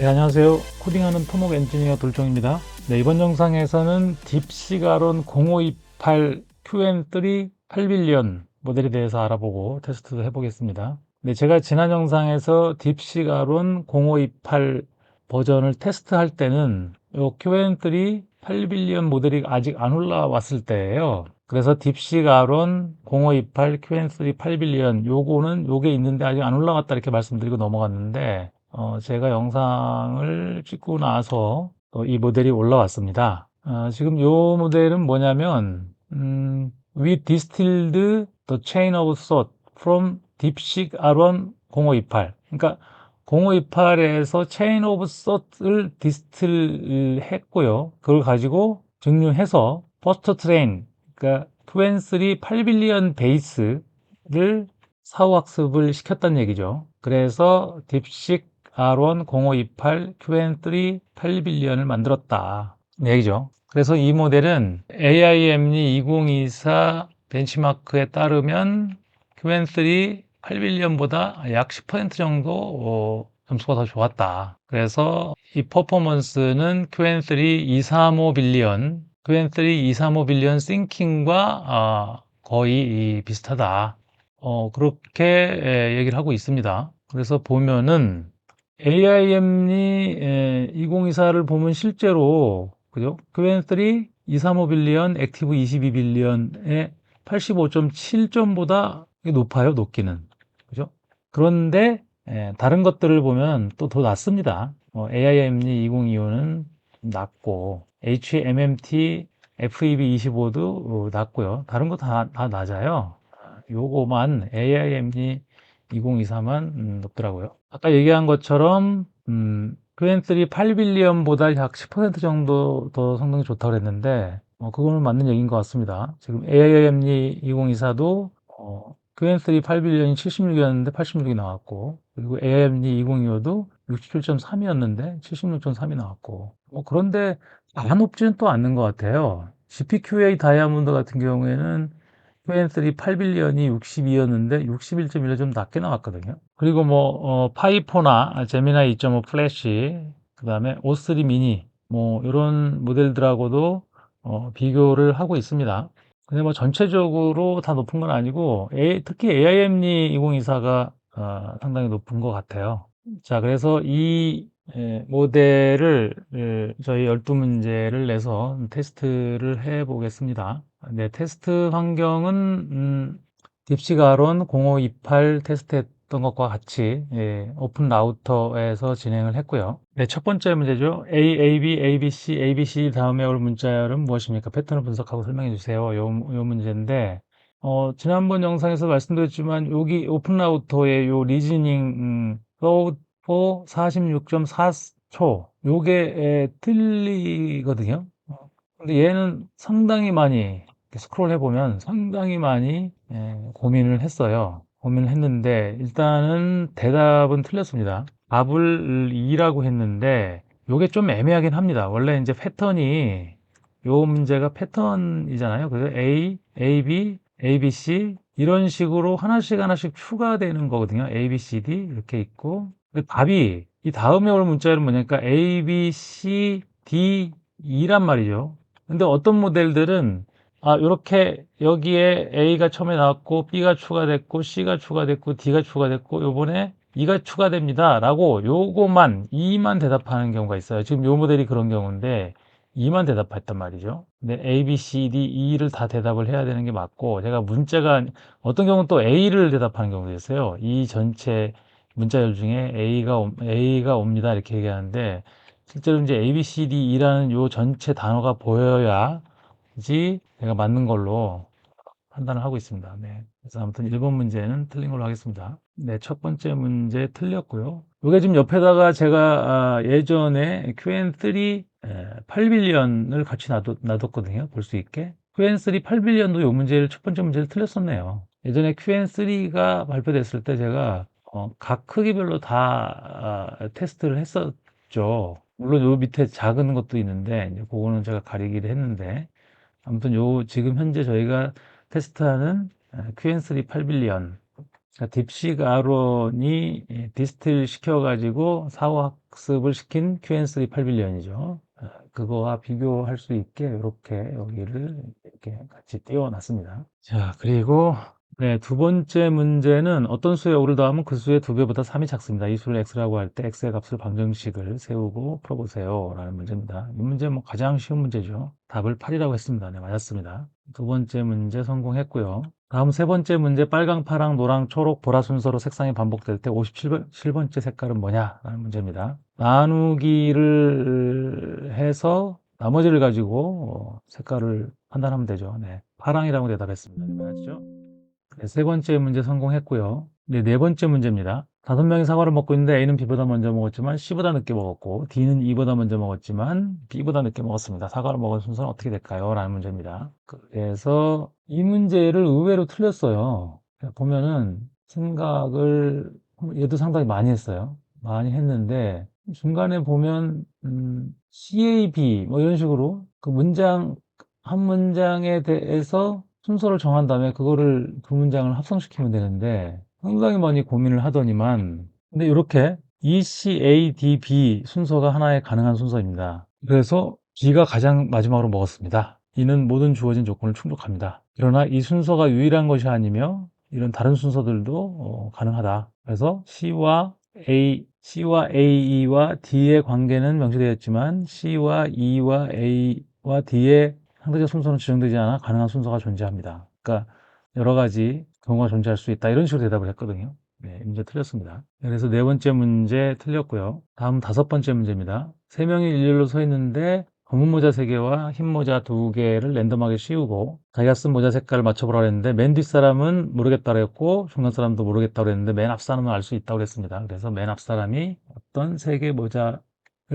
네, 안녕하세요. 코딩하는 토목 엔지니어 돌종입니다. 네, 이번 영상에서는 딥시가론 0528 QM3 8빌리언 모델에 대해서 알아보고 테스트도 해보겠습니다. 네, 제가 지난 영상에서 딥시가론 0528 버전을 테스트할 때는 이 QM3 8빌리언 모델이 아직 안 올라왔을 때예요. 그래서 딥시가론 0528 QM3 8빌리언 요거는 요게 있는데 아직 안 올라왔다 이렇게 말씀드리고 넘어갔는데 어, 제가 영상을 찍고 나서 또이 모델이 올라왔습니다. 어, 지금 요 모델은 뭐냐면 음, we distilled the chain of thought from DeepSeek R1 0528 그러니까 0528에서 chain of thought을 디스틸 했고요. 그걸 가지고 증류해서 퍼스트 트레인 그러니까 2N3 8빌리언 베이스를 사후 학습을 시켰다는 얘기죠. 그래서 딥식 R1 0528 QN3 8빌리언을 만들었다. 네 얘기죠. 그래서 이 모델은 AIME 2024 벤치마크에 따르면 QN3 8빌리언보다 약 10% 정도 어, 점수가 더 좋았다. 그래서 이 퍼포먼스는 QN3 235 빌리언, QN3 235 빌리언 싱킹과 아, 거의 비슷하다. 어, 그렇게 에, 얘기를 하고 있습니다. 그래서 보면은 AIM이 2024를 보면 실제로 그죠? QN3 235 빌리언, 액티브 22 빌리언의 85.7점보다 높아요, 높기는. 그죠? 그런데 에, 다른 것들을 보면 또 더 낮습니다. 어, AIME 2025는 낮고 HMMT FEB 25도 어, 낮고요. 다른 거 다 다 낮아요. 요거만 AIME 2024만 음, 높더라고요. 아까 얘기한 것처럼 음, QN3 8빌리언보다 약 10% 정도 더 성능이 좋다고 그랬는데 어, 그거는 맞는 얘기인 것 같습니다. 지금 AIME 2024도 어, QN3 8빌리언이 76이었는데 86이 나왔고 그리고 AIME 2025도 67.3이었는데 76.3이 나왔고 뭐 그런데 안 높지는 또 않는 것 같아요. GPQA 다이아몬드 같은 경우에는 QN3 8빌리언이 62였는데 61.1로 좀 낮게 나왔거든요. 그리고 뭐 어, 파이포나 제미나이 2.5 플래시 그 다음에 O3 미니 뭐 이런 모델들하고도 어, 비교를 하고 있습니다. 근데 뭐 전체적으로 다 높은 건 아니고 A, 특히 AIME 2024가 어, 상당히 높은 것 같아요. 자 그래서 이 에, 모델을 에, 저희 12문제를 내서 테스트를 해 보겠습니다. 네, 테스트 환경은 음, 딥시가론 0528 테스트했던 것과 같이 예, 오픈 라우터에서 진행을 했고요. 네, 첫 번째 문제죠. A, A, B, A, B, C, A, B, C 다음에 올 문자열은 무엇입니까? 패턴을 분석하고 설명해 주세요. 요, 요 문제인데 어, 지난번 영상에서 말씀드렸지만 여기 오픈 라우터의 요 리즈닝 음, load for 46.4초 요게 에, 틀리거든요. 어, 근데 얘는 상당히 많이 스크롤 해보면 상당히 많이 예, 고민을 했어요. 고민을 했는데 일단은 대답은 틀렸습니다. 답을 2라고 했는데 요게 좀 애매하긴 합니다. 원래 이제 패턴이 요 문제가 패턴이잖아요. 그래서 A, A, B, A, B, C 이런 식으로 하나씩 하나씩 추가되는 거거든요. A, B, C, D 이렇게 있고 답이 이 다음에 올 문자열은 뭐냐니까 A, B, C, D, E란 말이죠. 근데 어떤 모델들은 아, 이렇게 여기에 A가 처음에 나왔고 B가 추가됐고 C가 추가됐고 D가 추가됐고 요번에 E가 추가됩니다. 라고 요거만 2만 대답하는 경우가 있어요. 지금 요 모델이 그런 경우인데 2만 대답했단 말이죠. 근데 A, B, C, D, E를 다 대답을 해야 되는 게 맞고 제가 문자가 어떤 경우는 또 A를 대답하는 경우도 있어요. 이 전체 문자열 중에 A가 옴- A가 옵니다. 이렇게 얘기하는데 실제로 이제 A, B, C, D, E라는 요 전체 단어가 보여야 지 내가 맞는 걸로 판단을 하고 있습니다. 네. 그래서 아무튼 1번 문제는 틀린 걸로 하겠습니다. 네, 첫 번째 문제 틀렸고요. 요게 지금 옆에다가 제가 아, 예전에 QN3 8빌리언을 같이 놔뒀, 놔뒀 거든요. 볼 수 있게. QN3 8빌리언도 요 문제를 첫 번째 문제를 틀렸었네요. 예전에 QN3가 발표됐을 때 제가 어, 각 크기별로 다 아, 테스트를 했었죠. 물론 요 밑에 작은 것도 있는데 이제 그거는 제가 가리기를 했는데 아무튼 요 지금 현재 저희가 테스트하는 QN3 8빌리언 그러니까 딥식 아론이 디스틸 시켜가지고 사후 학습을 시킨 QN3 8빌리언이죠. 그거와 비교할 수 있게 이렇게 여기를 이렇게 같이 띄워놨습니다. 자, 그리고 네, 두 번째 문제는 어떤 수에 5를 더하면 그 수의 두 배보다 3이 작습니다. 이 수를 x라고 할 때 x의 값을 방정식을 세우고 풀어보세요. 라는 문제입니다. 이 문제 뭐 가장 쉬운 문제죠. 답을 8이라고 했습니다. 네, 맞았습니다. 두 번째 문제 성공했고요. 다음 세 번째 문제 빨강, 파랑, 노랑, 초록, 보라 순서로 색상이 반복될 때 57번 째 색깔은 뭐냐? 라는 문제입니다. 나누기를 해서 나머지를 가지고 색깔을 판단하면 되죠. 네. 파랑이라고 대답했습니다. 네, 맞죠? 네, 세 번째 문제 성공했고요. 네, 네 번째 문제입니다. 다섯 명이 사과를 먹고 있는데 A는 B보다 먼저 먹었지만 C보다 늦게 먹었고 D는 E보다 먼저 먹었지만 B보다 늦게 먹었습니다. 사과를 먹은 순서는 어떻게 될까요? 라는 문제입니다. 그래서 이 문제를 의외로 틀렸어요. 보면은 생각을 얘도 상당히 많이 했어요. 많이 했는데 중간에 보면 음, CAB 뭐 이런 식으로 그 문장 한 문장에 대해서 순서를 정한 다음에 그거를 두 문장을 합성시키면 되는데 상당히 많이 고민을 하더니만 근데 이렇게 E, C, A, D, B 순서가 하나의 가능한 순서입니다. 그래서 B가 가장 마지막으로 먹었습니다. 이는 모든 주어진 조건을 충족합니다. 그러나 이 순서가 유일한 것이 아니며 이런 다른 순서들도 어, 가능하다. 그래서 C와 A, C와 A와 D의 관계는 명시되었지만 C와 E와 A와 D의 상대적 순서는 지정되지 않아 가능한 순서가 존재합니다. 그러니까 여러 가지 경우가 존재할 수 있다. 이런 식으로 대답을 했거든요. 네, 문제 틀렸습니다. 그래서 네 번째 문제 틀렸고요. 다음 다섯 번째 문제입니다. 세 명이 일렬로 서 있는데 검은 모자 세 개와 흰 모자 두 개를 랜덤하게 씌우고 자기가 쓴 모자 색깔을 맞춰보라고 했는데 맨 뒷 사람은 모르겠다고 했고 중간 사람도 모르겠다고 했는데 맨 앞 사람은 알 수 있다고 했습니다. 그래서 맨 앞 사람이 어떤 세 개 모자를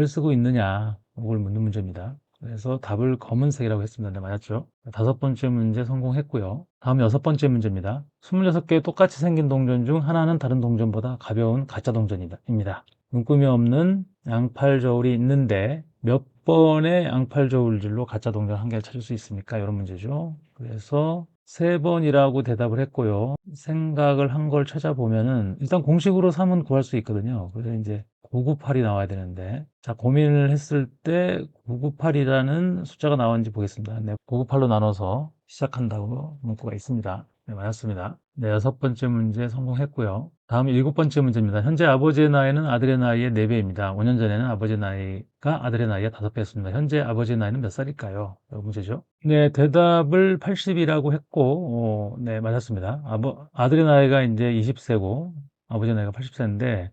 쓰고 있느냐 이걸 묻는 문제입니다. 그래서 답을 검은색이라고 했습니다. 네, 맞았죠? 다섯 번째 문제 성공했고요. 다음 여섯 번째 문제입니다. 26개의 똑같이 생긴 동전 중 하나는 다른 동전보다 가벼운 가짜 동전입니다. 눈금이 없는 양팔 저울이 있는데 몇 번의 양팔 저울질로 가짜 동전 한 개를 찾을 수 있습니까? 이런 문제죠. 그래서 세 번이라고 대답을 했고요. 생각을 한 걸 찾아보면은 일단 공식으로 3은 구할 수 있거든요. 그래서 이제 998이 나와야 되는데 자 고민을 했을 때 998이라는 숫자가 나왔는지 보겠습니다. 네, 998로 나눠서 시작한다고 문구가 있습니다. 네, 맞았습니다. 네, 여섯 번째 문제 성공했고요. 다음 일곱 번째 문제입니다. 현재 아버지의 나이는 아들의 나이의 4배입니다. 5년 전에는 아버지의 나이가 아들의 나이의 5배였습니다. 현재 아버지의 나이는 몇 살일까요? 이 문제죠. 네, 대답을 80이라고 했고, 어, 네, 맞았습니다. 아버, 아들의 나이가 이제 20세고, 아버지의 나이가 80세인데,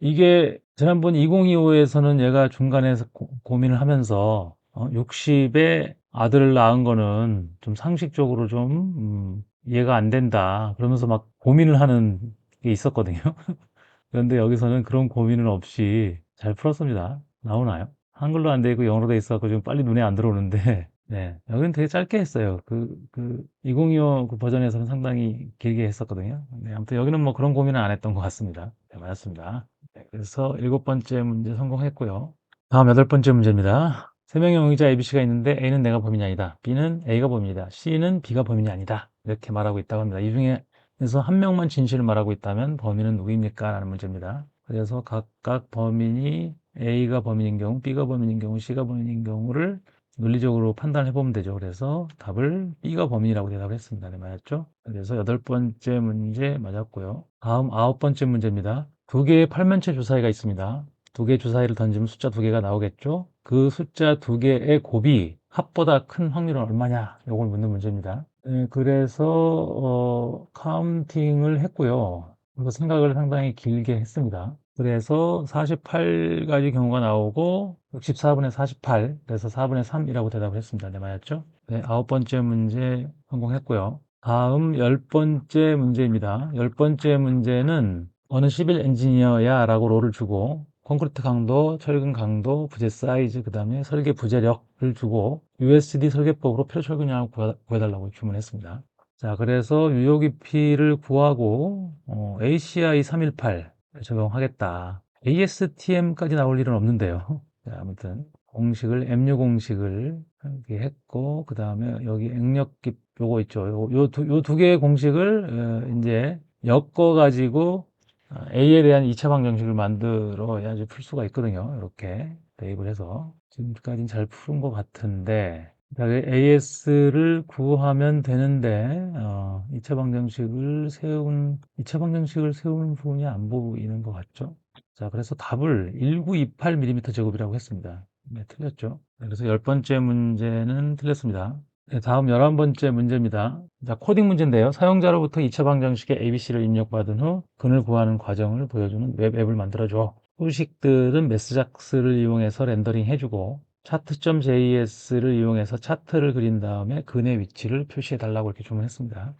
이게 지난번 2025에서는 얘가 중간에서 고, 민을 하면서 어, 60에 아들을 낳은 거는 좀 상식적으로 좀 음, 이해가 안 된다. 그러면서 막 고민을 하는 게 있었거든요. 그런데 여기서는 그런 고민은 없이 잘 풀었습니다. 나오나요? 한글로 안 돼 있고 영어로 돼 있어서 좀 빨리 눈에 안 들어오는데 네, 여기는 되게 짧게 했어요. 그, 그, 2025 그 버전에서는 상당히 길게 했었거든요. 네, 아무튼 여기는 뭐 그런 고민은 안 했던 것 같습니다. 네, 맞았습니다. 네, 그래서 일곱 번째 문제 성공했고요. 다음 여덟 번째 문제입니다. 세 명의 용의자 ABC가 있는데 A는 내가 범인이 아니다. B는 A가 범인이다. C는 B가 범인이 아니다. 이렇게 말하고 있다고 합니다. 이 중에서 한 명만 진실을 말하고 있다면 범인은 누구입니까? 라는 문제입니다. 그래서 각각 범인이 A가 범인인 경우, B가 범인인 경우, C가 범인인 경우를 논리적으로 판단해 보면 되죠. 그래서 답을 B가 범인이라고 대답을 했습니다. 네, 맞았죠? 그래서 여덟 번째 문제 맞았고요. 다음 아홉 번째 문제입니다. 두 개의 팔면체 주사위가 있습니다. 두 개의 주사위를 던지면 숫자 두 개가 나오겠죠? 그 숫자 두 개의 곱이 합보다 큰 확률은 얼마냐? 이걸 묻는 문제입니다. 네, 그래서 어, 카운팅을 했고요. 생각을 상당히 길게 했습니다. 그래서 48가지 경우가 나오고 64분의 48, 그래서 4분의 3이라고 대답을 했습니다. 네, 맞았죠? 네, 아홉 번째 문제 성공했고요. 다음 열 번째 문제입니다. 열 번째 문제는 어느 시빌 엔지니어야 라고 롤을 주고 콘크리트 강도, 철근 강도, 부재 사이즈, 그 다음에 설계 부재력을 주고 USD 설계법으로 필요 철근량을 구해달라고 주문했습니다. 자, 그래서 유효 깊이를 구하고 어, ACI 318 적용하겠다. ASTM까지 나올 일은 없는데요. 자, 아무튼 공식을 MU 공식을 이렇게 했고 그 다음에 여기 액력깁 요거 있죠. 요두 요 두 개의 공식을 어, 이제 엮어 가지고 어, A에 대한 2차 방정식을 만들어야지 풀 수가 있거든요. 이렇게 대입을 해서 지금까지는 잘 푸는 것 같은데 AS를 구하면 되는데 어, 2차 방정식을 세운 2차 방정식을 세우는 부분이 안 보이는 것 같죠? 자, 그래서 답을 1928mm 제곱이라고 했습니다. 네, 틀렸죠? 네, 그래서 열 번째 문제는 틀렸습니다. 네, 다음 11번째 문제입니다. 자, 코딩 문제인데요. 사용자로부터 2차 방정식에 ABC를 입력받은 후 근을 구하는 과정을 보여주는 웹 앱을 만들어줘. 소식들은 메스작스를 이용해서 렌더링 해주고 차트.js를 이용해서 차트를 그린 다음에 근의 위치를 표시해 달라고 이렇게 주문했습니다.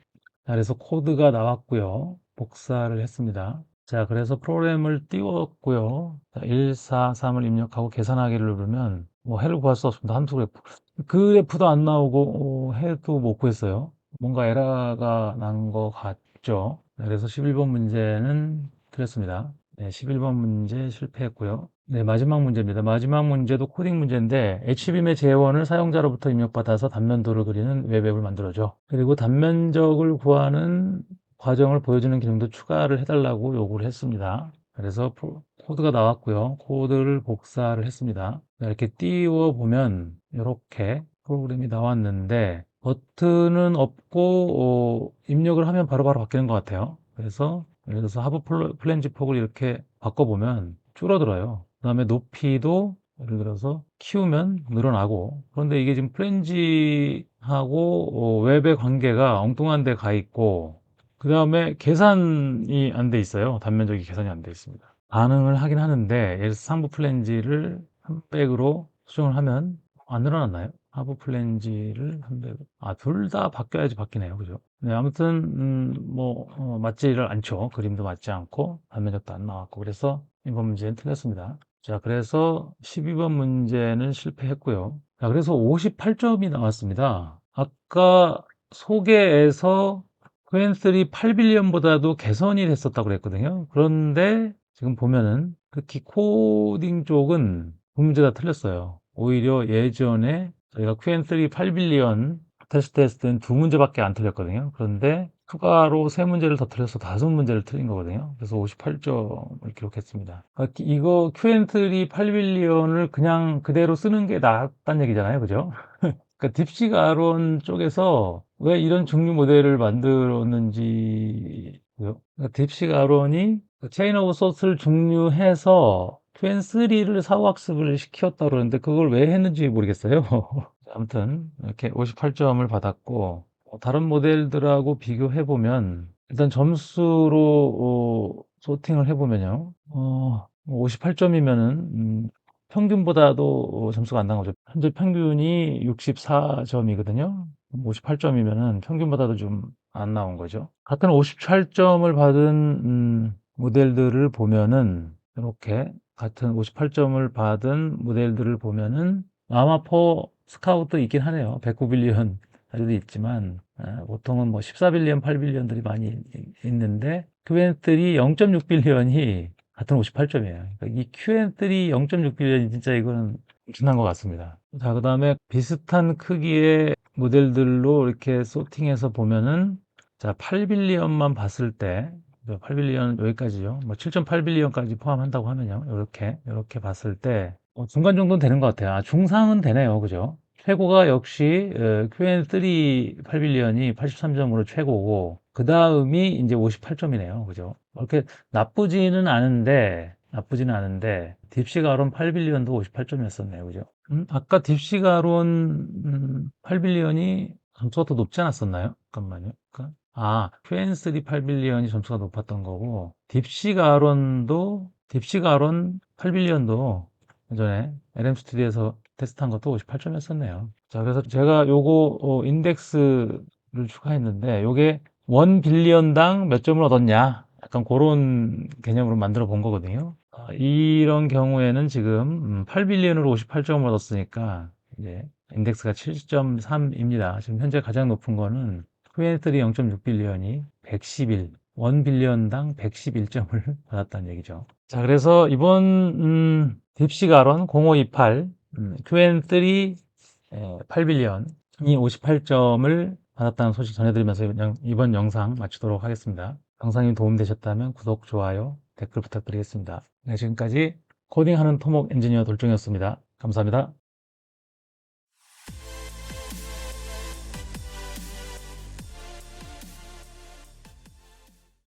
자, 그래서 코드가 나왔고요. 복사를 했습니다. 자, 그래서 프로그램을 띄웠고요. 자, 1, 4, 3을 입력하고 계산하기를 누르면 뭐 해를 구할 수 없습니다. 함수 그래프. 그래프도 안 나오고 어, 해도 못 구했어요. 뭔가 에러가 난 것 같죠. 네, 그래서 11번 문제는 틀렸습니다. 네, 11번 문제 실패했고요. 네, 마지막 문제입니다. 마지막 문제도 코딩 문제인데 HBM의 재원을 사용자로부터 입력받아서 단면도를 그리는 웹앱을 만들어줘. 그리고 단면적을 구하는 과정을 보여주는 기능도 추가를 해달라고 요구를 했습니다. 그래서 코드가 나왔고요. 코드를 복사를 했습니다. 이렇게 띄워 보면 이렇게 프로그램이 나왔는데 버튼은 없고 어, 입력을 하면 바로 바로 바뀌는 것 같아요. 그래서 예를 들어서 하부 플랜지 폭을 이렇게 바꿔보면 줄어들어요. 그 다음에 높이도 예를 들어서 키우면 늘어나고 그런데 이게 지금 플랜지하고 어, 웹의 관계가 엉뚱한 데 가 있고 그 다음에 계산이 안 돼 있어요. 단면적이 계산이 안 돼 있습니다. 반응을 하긴 하는데 상부 플랜지를 한 백으로 수정을 하면 안 늘어났나요? 하부 플랜지를 한 백으로 아, 둘 다 바뀌어야지 바뀌네요. 그죠? 네, 아무튼 음, 뭐 어, 맞지를 않죠. 그림도 맞지 않고 단면적도 안 나왔고 그래서 이번 문제는 틀렸습니다. 자, 그래서 12번 문제는 실패했고요. 자, 그래서 58점이 나왔습니다. 아까 소개에서 코엔3 8빌리언보다도 개선이 됐었다고 그랬거든요. 그런데 지금 보면은 특히 코딩 쪽은 두 문제 다 틀렸어요. 오히려 예전에 저희가 QN3 8빌리언 테스트 했을 때는 두 문제밖에 안 틀렸거든요. 그런데 추가로 세 문제를 더 틀려서 다섯 문제를 틀린 거거든요. 그래서 58점을 기록했습니다. 아, 이거 QN3 8빌리언을 그냥 그대로 쓰는 게 낫다는 얘기잖아요. 그죠? 그러니까 딥식 아론 쪽에서 왜 이런 종류 모델을 만들었는지 그러니까 딥식 아론이 체인 오브 소스를 중류해서 QN3를 사후학습을 시켰다 그러는데 그걸 왜 했는지 모르겠어요. 아무튼 이렇게 58점을 받았고 어, 다른 모델들하고 비교해 보면 일단 점수로 어, 소팅을 해 보면요. 어, 58점이면은 평균보다도 점수가 안 나오죠. 현재 평균이 64점이거든요. 58점이면은 평균보다도 좀 안 나온 거죠. 같은 58점을 받은 음, 모델들을 보면은 이렇게 같은 58점을 받은 모델들을 보면은 아마포 스카우트 있긴 하네요. 109빌리언 가지도 있지만 아, 보통은 뭐 14빌리언, 8빌리언들이 많이 있- 있는데 QN3 0.6빌리언이 같은 58점이에요. 그러니까 이 QN3 0.6빌리언이 진짜 이거는 엄청난 것 같습니다. 자, 그 다음에 비슷한 크기의 모델들로 이렇게 소팅해서 보면은 자, 8빌리언만 봤을 때 8빌리언 여기까지요. 뭐 7.8빌리언까지 포함한다고 하면요. 이렇게 이렇게 봤을 때 어, 중간 정도는 되는 것 같아요. 아, 중상은 되네요. 그죠? 최고가 역시 어, QN3 8빌리언이 83점으로 최고고 그 다음이 이제 58점이네요. 그죠? 이렇게 나쁘지는 않은데 나쁘지는 않은데 딥식 아론 8빌리언도 58점이었었네요. 그죠? 음, 아까 딥식 아론 음, 8빌리언이 점수가 더 높지 않았었나요? 잠깐만요. 그러니까 아, QN3 8빌리언이 점수가 높았던 거고 딥식 아론도 딥식 아론 8빌리언도 예전에 LM 스튜디오에서 테스트한 것도 58점이었었네요. 자, 그래서 제가 요거 어, 인덱스를 추가했는데 요게 1 빌리언당 몇 점을 얻었냐? 약간 그런 개념으로 만들어 본 거거든요. 아, 이런 경우에는 지금 8빌리언으로 58점을 얻었으니까 이제 인덱스가 7.3입니다. 지금 현재 가장 높은 거는 QN3 0.6빌리언이 111, 1빌리언당 111점을 받았다는 얘기죠. 자, 그래서 이번 음, 딥식 아론 0528 음, QN3 8빌리언이 58점을 받았다는 소식 전해드리면서 이번 영상 마치도록 하겠습니다. 영상이 도움되셨다면 구독, 좋아요, 댓글 부탁드리겠습니다. 네, 지금까지 코딩하는 토목 엔지니어 돌종이었습니다. 감사합니다.